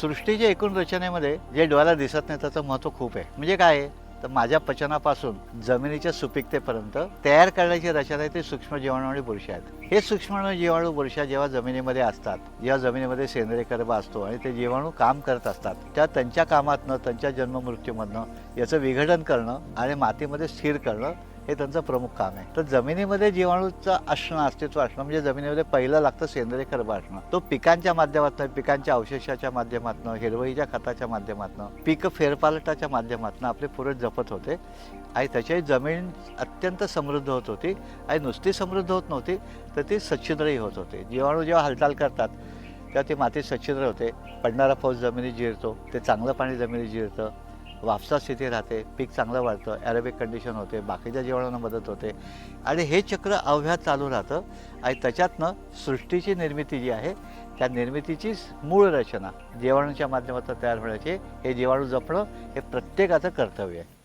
सृष्टीच्या एकूण रचनेमध्ये जे डोळ्याला दिसत नाही त्याचं महत्त्व खूप आहे. म्हणजे काय आहे? तर माझ्या पचनापासून जमिनीच्या सुपीकतेपर्यंत तयार करण्याची रचना आहे ती सूक्ष्म जीवाणू आणि बुरशी आहेत. हे सूक्ष्म जीवाणू बुरशा जेव्हा जमिनीमध्ये असतात जेव्हा जमिनीमध्ये सेंद्रिय कर्ब असतो आणि ते जीवाणू काम करत असतात त्या त्यांच्या कामातनं त्यांच्या जन्ममृत्यूमधनं याचं विघटन करणं आणि मातीमध्ये स्थिर करणं हे त्यांचं प्रमुख काम आहे. तर जमिनीमध्ये जीवाणूचं असणं अस्तित्व असणं म्हणजे जमिनीमध्ये पहिलं लागतं सेंद्रिय कर्ब असणं तो पिकांच्या माध्यमातून पिकांच्या अवशेषाच्या माध्यमातून हिरवळीच्या खताच्या माध्यमातून पीक फेरपालटाच्या माध्यमातून आपले पूर्वज जपत होते. आणि त्याच्याही जमीन अत्यंत समृद्ध होत होती. आणि नुसती समृद्ध होत नव्हती तर ती सच्छिद्रही होत होते. जीवाणू जेव्हा हालचाल करतात तेव्हा ती माती सच्छिद्र होते. पडणारा पाऊस जमिनीत जिरतो ते चांगलं पाणी जमिनीत जिरतं. वापसा स्थिती राहते पीक चांगलं वाढतं ॲरोबिक कंडिशन होते बाकीच्या जीवाणूंना मदत होते. आणि हे चक्र अव्याहत चालू राहतं आणि त्याच्यातनं सृष्टीची निर्मिती जी आहे त्या निर्मितीचीच मूळ रचना जीवाणूच्या माध्यमातून तयार होण्याची हे जीवाणू जपणं हे प्रत्येकाचं कर्तव्य आहे.